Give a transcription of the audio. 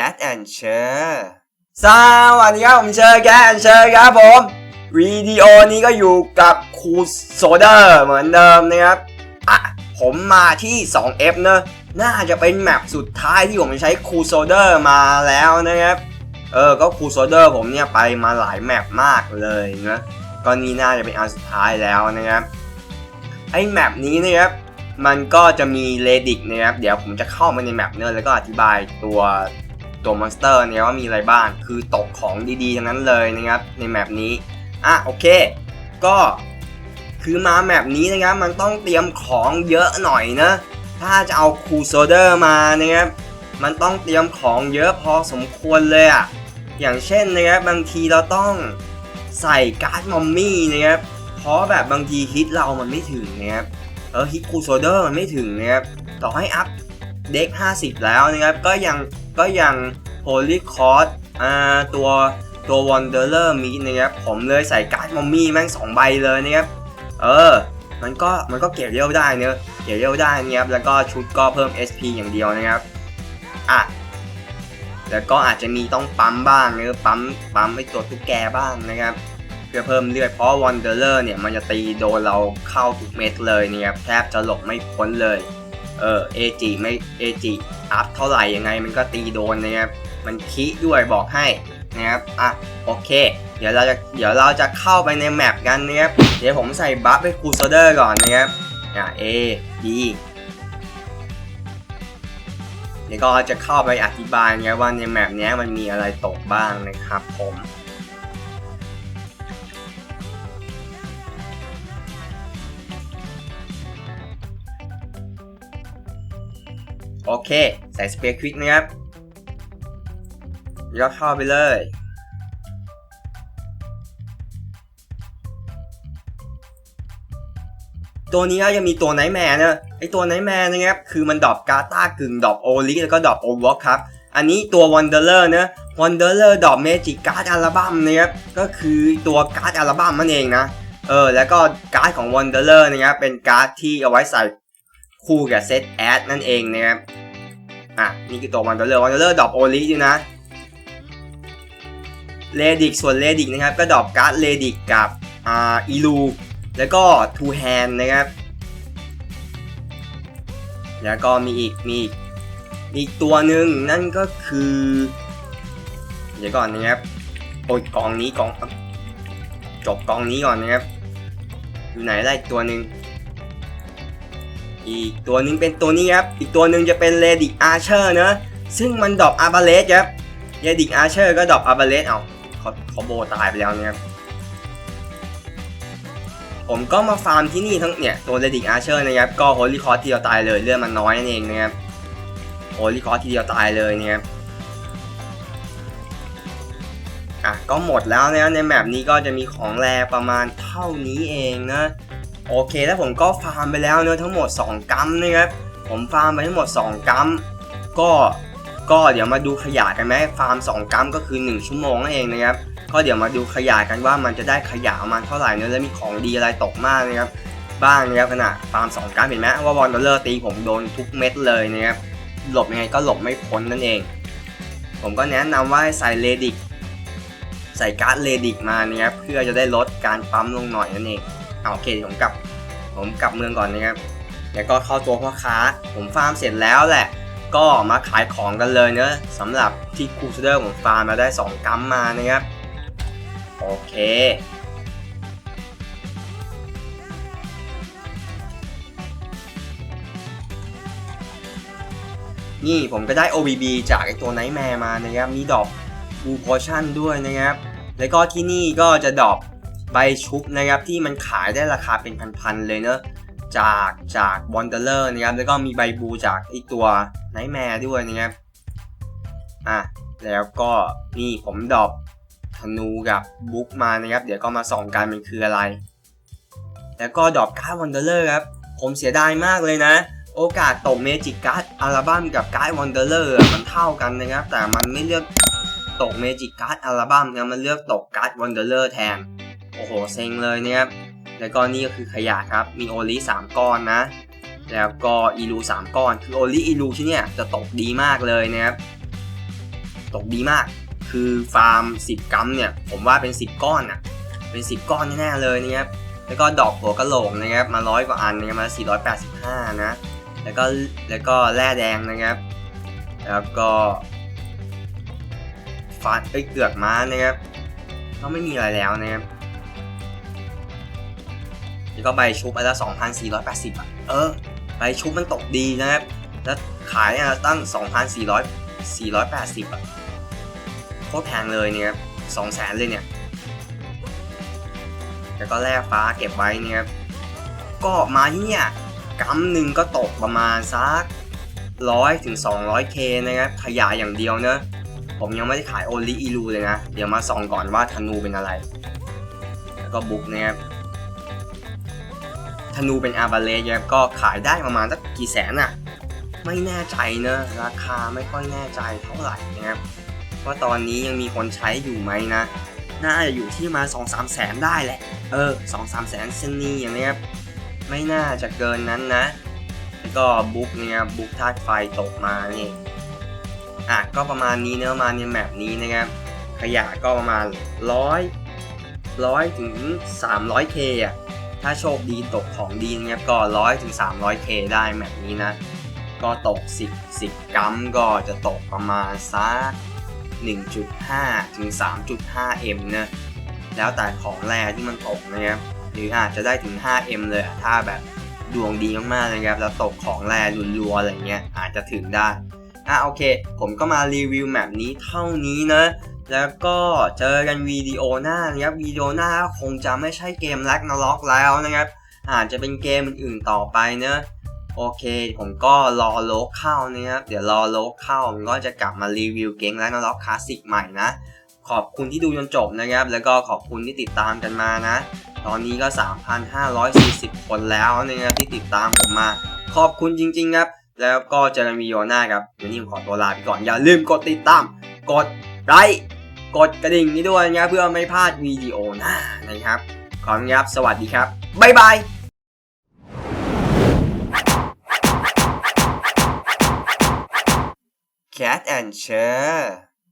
Cat and เชอร์สวัสดีครับผมเชอร์แกนเชอร์ครับผมวิดีโอนี้ก็อยู่กับครูโซเดอร์เหมือนเดิมนะครับอะผมมาที่ 2F เนอะน่าจะเป็นแมปสุดท้ายที่ผมใช้ครูโซเดอร์มาแล้วนะครับ เออ ก็ครูโซเดอร์ผมเนี่ยไปมาหลายแมปมากเลยนะก็นี่น่าจะเป็นอันสุดท้ายแล้วนะครับ ไอ้แมปนี้นะครับ มันก็จะมีเลดิกนะครับ เดี๋ยวผมจะเข้ามาในแมปเนอะแล้วก็อธิบายตัว ตัวมอนสเตอร์เนี่ยว่ามีอะไรบ้าง คือตกของดีๆทั้งนั้นเลยนะครับในแมปนี้ อะโอเค ก็คือมาแมปนี้นะครับมันต้องเตรียมของเยอะหน่อยนะ ถ้าจะเอาคูโซเดอร์มานะครับ มันต้องเตรียมของเยอะพอสมควรเลยอะ่ะอย่างเช่นนะครับบางทีเราต้องใส่การ์ดมอมมี่นะครับ เพราะแบบบางทีฮิตเรามันไม่ถึงนะครับ เออฮิตคูโซเดอร์มันไม่ถึงนะครับ ต่อให้อัพเด็ก 50 แล้วนะครับ ก็ยัง ก็ยังโ o ลีคอร์สอ่าตัวตัววอนเดอร์มีนะครับผมเลยใส่การ์ดมอมมี่แม่งสองใบเลยนะครับเออมันก็มันก็เก็บเร็วได้เนอะเก็บเร็วได้นะครับแล้วก็ชุดก็เพิ่ม SP อย่างเดียวนะครับอะแล้วก็อาจจะมีต้องปั๊มบ้างเนอะปั๊มปั๊มไอตัวตุ๊กแกบ้างนะครับเพื่อเพิ่มเลือดเพราะวันเดอร์เนี่ยมันจะตีโดนเราเข้าทุกเม็ดเลยเนี่ยแทบจะหลบไม่พ้นเลย เออเอจิไม่เอจิอัพเท่าไหร่ยังไงมันก็ตีโดนนะครับมันคิด้วยบอกให้นะครับอะโอเค เดี๋ยวเราจะเดี๋ยวเราจะเข้าไปในแมปกันนะครับเดี๋ยวผมใส่บัฟให้คูโซเดอร์ก่อนนะครับอะ A D เดี๋ยวก็จะเข้าไปอธิบายนะว่าในแมปนี้มันมีอะไรตกบ้างนะครับผม โอเค ใส่สเปรย์ควิกนะครับแล้วเข้าไปเลยตัวนี้ก็จะมีตัวไนท์แมร์นะไอตัวไนท์แมร์นะครับ คือมันดอปกาตากึ่งดอปโอลิแล้วก็ดอปโอวอครับ อันนี้ตัว Wanderer นะ Wanderer ดรอปเมจิกการ์ดอัลบั้มนะครับ ก็คือตัวการ์ดอัลบั้มนั่นเองนะ เออ แล้วก็การ์ดของ Wanderer นะครับ เป็นการ์ดที่เอาไว้ใส่ คู่กับเซตแอดนั่นเองนะครับ อะ นี่คือตัว Wanderer Wanderer ดรอปโอลิด้วยนะเลดิกส่วนเลดิกนะครับ ก็ดรอปการ์ดเลดิกกับอ่าอีลูแล้วก็ทูแฮนนะครับ แล้วก็มีอีกมีอีกตัวหนึ่งนั่นก็คือ เดี๋ยวก่อนนะครับโอ้ยกองนี้กองจบกองนี้ก่อนนะครับ อยู่ไหนได้ตัวหนึ่ง อีกตัวหนึ่งเป็นตัวนี้ครับ อีกตัวหนึ่งจะเป็นเลดิกอาร์เชอร์นะซึ่งมันดรอปอาร์บาเลสครับเลดิกอาร์เชอร์ก็ดรอปอาร์บาเลสเอาเขาเขาโบตายไปแล้วเนะครับผมก็มาฟาร์มที่นี่ทั้งเนี่ยตัวเรดิกอาร์เชอร์นะครับก็โฮลี่คอร์ทีเดียวตายเลยเลือดมันน้อยนั่นเองนะครับโฮลี่คอร์ทีเดียวตายเลยนะครับอะก็หมดแล้วนะในแมปนี้ก็จะมีของแรประมาณเท่านี้เองนะ โอเคแล้วผมก็ฟาร์มไปแล้วเนื้อทั้งหมด 2 กัมนะครับผมฟาร์มไปทั้งหมด 2 กัมก็ก็เดี๋ยวมาดูขยะกันไหมฟาร์ม 2 กัมก็คือ 1 ชั่วโมงนั่นเองนะครับก็เดี๋ยวมาดูขยะกันว่ามันจะได้ขยะมาเท่าไหร่เนื้อแล้วมีของดีอะไรตกมากนะครับบ้างนะครับขณะฟาร์ม 2 กัมเห็นไหมว่าบอลดอลเลอร์ตีผมโดนทุกเม็ดเลยนะครับหลบยังไงก็หลบไม่พ้นนั่นเอง ผมก็แนะนำว่าให้ใส่เลดิกใส่การ์ดเลดิกมานะครับเพื่อจะได้ลดการปั๊มลงหน่อยนั่นเอง เอาโอเคผมกลับ ผมกลับเมืองก่อนนะครับแล้วก็เข้าตัวพ่อค้า ผมฟาร์มเสร็จแล้วแหละ ก็มาขายของกันเลยเนอะสำหรับที่คูสเดอร์ผมฟาร์มมาได้ 2กัมมานะครับ โอเคนี่ผมก็ได้ OBB จากไอตัวไนท์แมร์มานะครับ มีดอกบูโพชั่นด้วยนะครับ แล้วก็ที่นี่ก็จะดอป ใบชุบนะครับที่มันขายได้ราคาเป็นพันๆเลยเนอะจากจากบอนเดอร์นะครับแล้วก็มีใบบูจากไอตัวไนท์แมร์ด้วยนะครับอะแล้วก็นี่ผมดรอปธนูกับบุ๊กมานะครับ เดี๋ยวก็มาส่องกันมันคืออะไร แล้วก็ดรอปการ์ดวันเดอร์ครับ ผมเสียดายมากเลยนะ โอกาสตกเมจิกการ์ดอัลบั้มกับการ์ดวันเดอร์มันเท่ากันนะครับ แต่มันไม่เลือกตกเมจิกการ์ดอัลบั้มนะมันเลือกตกการ์ดวันเดอร์แทน อ้โหเซ็งเลยเนะครับแล้วก็นี่ก็คือขยะครับ มีโอลิ3ก้อนนะ แล้วก็อีลู3ก้อน คือโอลิอีลูที่เนี่ยจะตกดีมากเลยนะครับ ตกดีมาก คือฟาร์ม 10กัมเนี่ย ผมว่าเป็น 10 ก้อนอะเป็น 10 ก้อนแน่เลยนะครับ แล้วก็ดอกหัวกะโหลกนะครับ มาร้อยกว่าอันนะครับมา 485 นะ แล้วก็ แล้วก็แร่แดงนะครับ แล้วก็ฟันเอ้ยเกือกม้านะครับ ก็ไม่มีอะไรแล้วนะครับ ก็ใบชุบอันละ2,480อะเออใบชุบมันตกดีนะครับ แล้วขายเนี่ยตั้ง 2,400 480อะโคตรแพงเลยเนี่ยครับ200,000เลยเนี่ย แล้วก็แร่ฟ้าเก็บไว้เนี่ยครับก็มาที่เนี่ยกัมหนึ่งก็ตกประมาณสักร้อยถึง 200k นะครับขยะอย่างเดียวเนอะผมยังไม่ได้ขายโอลิอีลูเลยนะ เดี๋ยวมาส่องก่อนว่าธนูเป็นอะไร แล้วก็บุกนะครับ ธนูเป็นอาบาเลสครับก็ขายได้ประมาณสักกี่แสนอะไม่แน่ใจเนอะราคาไม่ค่อยแน่ใจเท่าไหร่นะครับว่าตอนนี้ยังมีคนใช้อยู่ไหมนะ น่าจะอยู่ที่มา2 3แสนได้แหละ เออ2 3แสนเซนนี่อย่างนี้ครับไม่น่าจะเกินนั้นนะ แล้วก็บุ๊กเนี่ยบุ๊กธาตุไฟตกมานี่อะก็ประมาณนี้เนื้อะมาในแมปนี้นะครับ ขยะก็ประมาณร้อยร้อยถึง 300k อะ ถ้าโชคดีตกของดีนะครับก็ร้อยถึง 300k ได้แมปนี้นะ ก็ตก 10 10 กรัมก็จะตกประมาณสัก1.5 ถึง 3.5m นะแล้วแต่ของแรที่มันตกนะครับหรืออาจจะได้ถึง 5m เลยอะถ้าแบบดวงดีมากๆนะครับ แล้วตกของแรรัวๆอะไรเงี้ยอาจจะถึงได้อะโอเค ผมก็มารีวิวแมปนี้เท่านี้นะ แล้วก็เจอกันวิดีโอหน้านะครับวิดีโอหน้าคงจะไม่ใช่เกม r a g n a r o k แล้วนะครับ อาจจะเป็นเกมอื่นๆต่อไปเนะโอเค ผมก็รอโลกเข้านะครับเดี๋ยวรอโลกเข้าผมก็จะกลับมารีวิวเกม r a g n a r o k คลาสสิกใหม่นะ ขอบคุณที่ดูจนจบนะครับ แล้วก็ขอบคุณที่ติดตามกันมานะ ตอนนี้ก็ 3,540 คนแล้วนะครับที่ติดตามผมมา ขอบคุณจริง ๆ ครับ แล้วก็เจอกันวิดีโอหน้าครับวันนี้ผมขอตัวลาไปก่อนอย่าลืมกดติดตามกดไลค์ กดกระดิ่งนี้ด้วยนะเพื่อไม่พลาดวิดีโอหน้านะครับ ขอบคุณครับ สวัสดีครับ บ๊ายบาย Cat and Chair